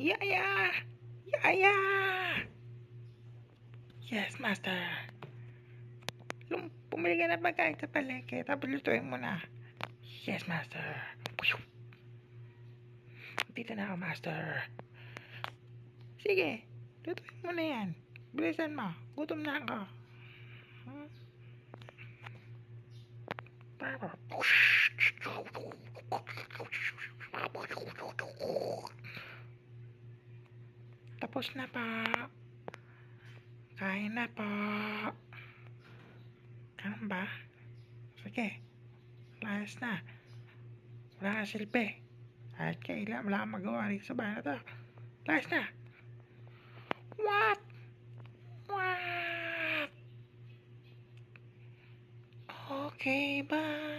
Yaya! Yaya! Yes, master. Lum pumili ka na pagkain sa palengke, tapos lutuin mo na. Yes, master. Dito na ako, master. Sige, lutuin mo na yan. Bilisan mo. Gutom na ako. Hmm? Tapos na pa. Kain na po. Ganun ba? Sige. Layas na. Wala kang silbi. Kahit kailan, wala kang magawa rito sa bahay na to. Layas na. What? What? Okay, bye.